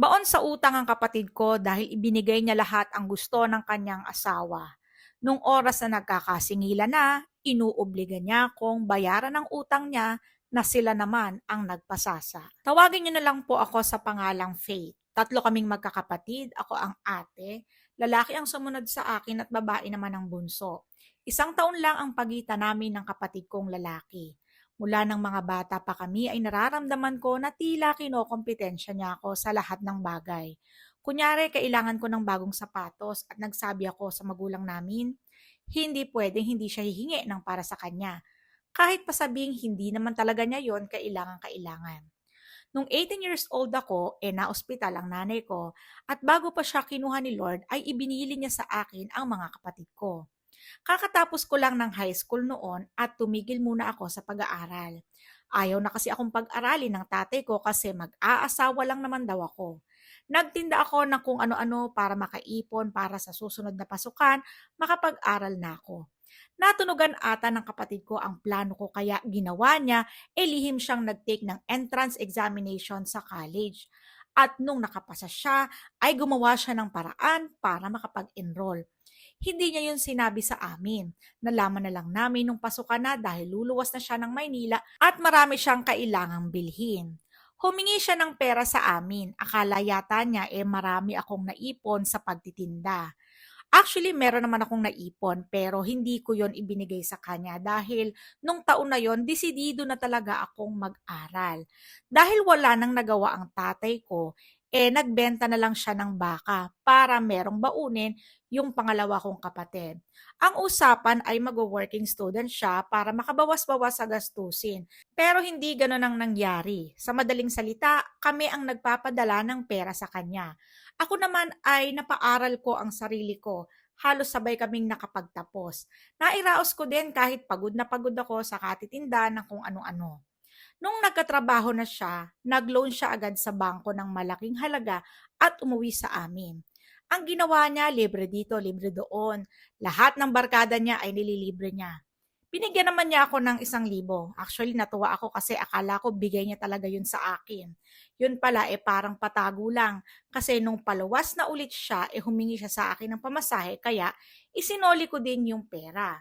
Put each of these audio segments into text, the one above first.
Baon sa utang ang kapatid ko dahil ibinigay niya lahat ang gusto ng kanyang asawa. Nung oras na nagkakasingilan na, inuobliga niya akong bayaran ang utang niya na sila naman ang nagpasasa. Tawagin niyo na lang po ako sa pangalang Faith. Tatlo kaming magkakapatid, ako ang ate, lalaki ang sumunod sa akin at babae naman ang bunso. Isang taon lang ang pagitan namin ng kapatid kong lalaki. Mula ng mga bata pa kami ay nararamdaman ko na tila kinokompetensya niya ako sa lahat ng bagay. Kunyari, kailangan ko ng bagong sapatos at nagsabi ako sa magulang namin, hindi pwedeng hindi siya hihingi ng para sa kanya. Kahit pasabing hindi naman talaga niya yon kailangan-kailangan. Nung 18 years old ako, eh na-ospital ang nanay ko at bago pa siya kinuha ni Lord ay ibinili niya sa akin ang mga kapatid ko. Kakatapos ko lang ng high school noon at tumigil muna ako sa pag-aaral. Ayaw na kasi akong pag-aralin ng tatay ko kasi mag-aasawa lang naman daw ako. Nagtinda ako ng kung ano-ano para makaipon para sa susunod na pasukan, makapag-aral na ako. Natunugan ata ng kapatid ko ang plano ko kaya ginawa niya, eh lihim siyang nag-take ng entrance examination sa college. At nung nakapasa siya, ay gumawa siya ng paraan para makapag-enroll. Hindi niya yun sinabi sa amin. Nalaman na lang namin nung pasukan na dahil luluwas na siya ng Maynila at marami siyang kailangang bilhin. Humingi siya ng pera sa amin. Akala yata niya eh marami akong naipon sa pagtitinda. Actually, meron naman akong naipon pero hindi ko yon ibinigay sa kanya dahil nung taon na yon desidido na talaga akong mag-aral. Dahil wala nang nagawa ang tatay ko, eh nagbenta na lang siya ng baka para merong baunin yung pangalawa kong kapatid. Ang usapan ay mag-working student siya para makabawas-bawas sa gastusin. Pero hindi ganun ang nangyari. Sa madaling salita, kami ang nagpapadala ng pera sa kanya. Ako naman ay napaaral ko ang sarili ko. Halos sabay kaming nakapagtapos. Nairaos ko din kahit pagod na pagod ako sa katitinda ng kung ano-ano. Nung nagkatrabaho na siya, nag-loan siya agad sa bangko ng malaking halaga at umuwi sa amin. Ang ginawa niya, libre dito, libre doon. Lahat ng barkada niya ay nililibre niya. Binigyan naman niya ako ng isang libo. Actually, natuwa ako kasi akala ko bigay niya talaga yun sa akin. Yun pala, eh parang patago lang. Kasi nung paluwas na ulit siya, eh humingi siya sa akin ng pamasahe, kaya isinoli ko din yung pera.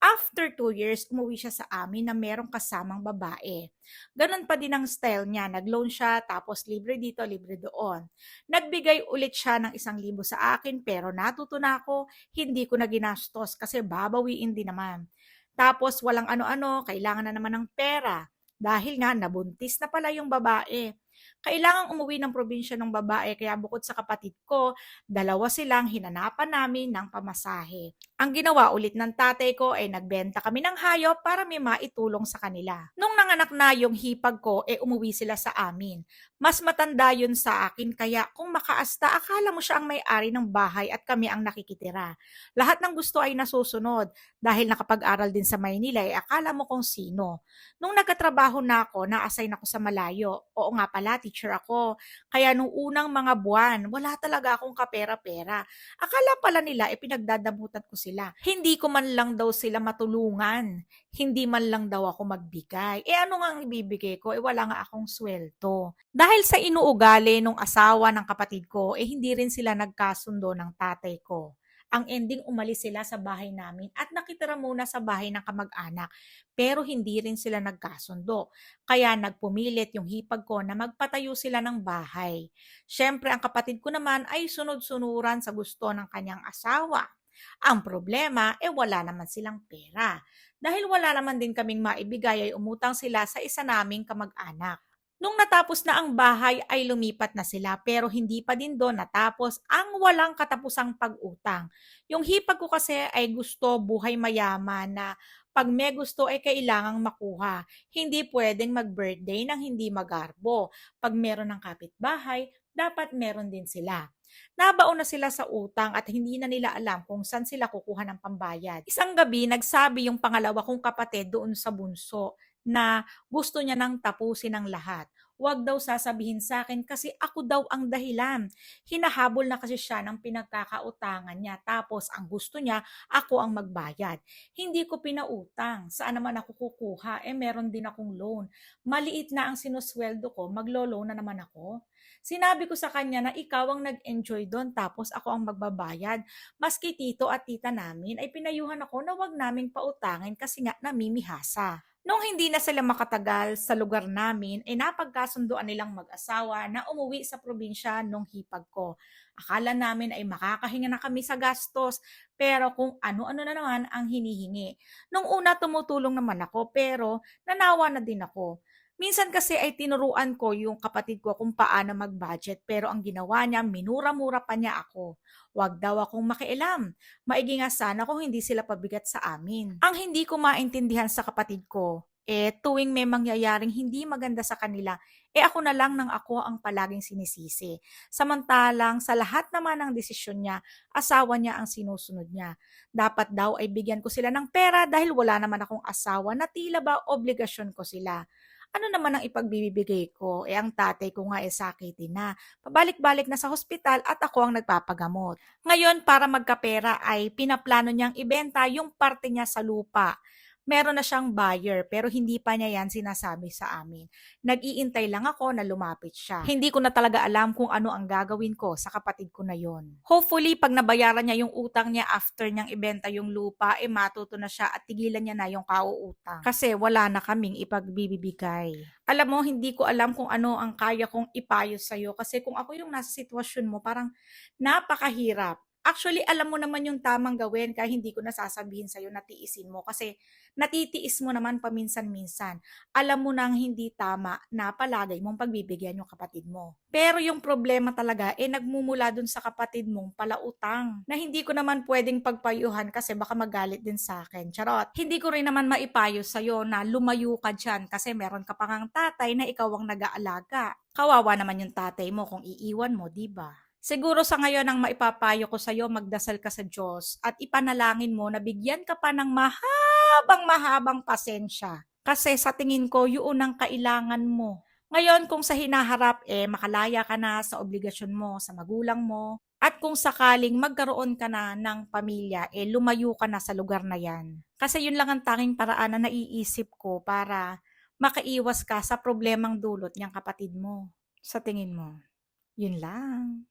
After two years, umuwi siya sa amin na merong kasamang babae. Ganon pa din ang style niya. Nag-loan siya, tapos libre dito, libre doon. Nagbigay ulit siya ng isang libo sa akin, pero natuto na ako, hindi ko na ginastos kasi babawiin din naman. Tapos walang ano-ano, kailangan na naman ng pera. Dahil nga, nabuntis na pala yung babae. Kailangang umuwi ng probinsya ng babae kaya bukod sa kapatid ko, dalawa silang hinanapan namin ng pamasahe. Ang ginawa ulit ng tatay ko ay nagbenta kami ng hayop para may maitulong sa kanila. Nung nanganak na yung hipag ko, e umuwi sila sa amin. Mas matanda yun sa akin kaya kung makaasta, akala mo siya ang may-ari ng bahay at kami ang nakikitira. Lahat ng gusto ay nasusunod. Dahil nakapag-aral din sa Maynila, eh, akala mo kung sino. Nung nagkatrabaho na ako, na-assign ako sa malayo. Oo nga pala, teacher ako. Kaya nung unang mga buwan, wala talaga akong kapera-pera. Akala pala nila, e pinagdadamutan ko sila. Hindi ko man lang daw sila matulungan. Hindi man lang daw ako magbigay. E ano nga ang ibibigay ko? E wala nga akong sweldo. Dahil sa inuugali nung asawa ng kapatid ko, eh hindi rin sila nagkasundo ng tatay ko. Ang ending, umalis sila sa bahay namin at nakitira muna sa bahay ng kamag-anak. Pero hindi rin sila nagkasundo. Kaya nagpumilit yung hipag ko na magpatayo sila ng bahay. Siyempre, ang kapatid ko naman ay sunod-sunuran sa gusto ng kanyang asawa. Ang problema, eh wala naman silang pera. Dahil wala naman din kaming maibigay ay umutang sila sa isa naming kamag-anak. Nung natapos na ang bahay ay lumipat na sila pero hindi pa din doon natapos ang walang katapusang pag-utang. Yung hipag ko kasi ay gusto buhay mayaman na pag may gusto ay kailangang makuha. Hindi pwedeng mag-birthday nang hindi magarbo. Pag meron ng kapitbahay, dapat meron din sila. Nabaon na sila sa utang at hindi na nila alam kung saan sila kukuha ng pambayad. Isang gabi, nagsabi yung pangalawa kong kapatid doon sa bunso na gusto niya nang tapusin ang lahat. Huwag daw sasabihin sa akin kasi ako daw ang dahilan. Hinahabol na kasi siya ng pinagkakautangan niya tapos ang gusto niya ako ang magbayad. Hindi ko pinautang. Saan naman ako kukuha? Eh meron din akong loan. Maliit na ang sinusweldo ko, maglo-loan na naman ako. Sinabi ko sa kanya na ikaw ang nag-enjoy doon tapos ako ang magbabayad. Maski tito at tita namin ay pinayuhan ako na wag naming pautangin kasi nga namimihasa. Nung hindi na sila makatagal sa lugar namin, ay napagkasunduan nilang mag-asawa na umuwi sa probinsya nung hipag ko. Akala namin ay makakahinga na kami sa gastos, pero kung ano-ano na naman ang hinihingi. Nung una tumutulong naman ako, pero nanawa na din ako. Minsan kasi ay tinuruan ko yung kapatid ko kung paano mag-budget, pero ang ginawa niya, minura-mura pa niya ako. Huwag daw akong makialam. Maigi nga sana kung hindi sila pabigat sa amin. Ang hindi ko maintindihan sa kapatid ko, eh tuwing may mangyayaring hindi maganda sa kanila, eh ako na lang ng ako ang palaging sinisisi. Samantalang sa lahat naman ng desisyon niya, asawa niya ang sinusunod niya. Dapat daw ay bigyan ko sila ng pera dahil wala naman akong asawa na tila ba obligasyon ko sila. Ano naman ang ipagbibigay ko? Eh ang tatay ko nga eh sakitin na. Pabalik-balik na sa hospital at ako ang nagpapagamot. Ngayon, para magkapera ay pinaplano niyang ibenta yung parte niya sa lupa. Meron na siyang buyer pero hindi pa niya yan sinasabi sa amin. Nag-iintay lang ako na lumapit siya. Hindi ko na talaga alam kung ano ang gagawin ko sa kapatid ko na yon. Hopefully, pag nabayaran niya yung utang niya after niyang ibenta yung lupa, eh matuto na siya at tigilan niya na yung kauutang. Kasi wala na kaming ipagbibigay. Alam mo, hindi ko alam kung ano ang kaya kong ipayo sa'yo. Kasi kung ako yung nasa sitwasyon mo, parang napakahirap. Actually, alam mo naman yung tamang gawin kaya hindi ko nasasabihin sa'yo na tiisin mo kasi natitiis mo naman paminsan-minsan. Alam mo nang hindi tama na palagay mong pagbibigyan yung kapatid mo. Pero yung problema talaga, eh nagmumula dun sa kapatid mong palautang na hindi ko naman pwedeng pagpayuhan kasi baka magalit din sa akin. Charot. Hindi ko rin naman maipayo sa'yo na lumayo ka dyan kasi meron ka pang tatay na ikaw ang nag-aalaga. Kawawa naman yung tatay mo kung iiwan mo, di ba? Siguro sa ngayon ang maipapayo ko sa iyo, magdasal ka sa Diyos at ipanalangin mo na bigyan ka pa ng mahabang mahabang pasensya. Kasi sa tingin ko, yun ang kailangan mo. Ngayon, kung sa hinaharap, eh, makalaya ka na sa obligasyon mo, sa magulang mo, at kung sakaling magkaroon ka na ng pamilya, eh, lumayo ka na sa lugar na yan. Kasi yun lang ang tanging paraan na naiisip ko para makaiwas ka sa problemang dulot niyang kapatid mo. Sa tingin mo. Yun lang.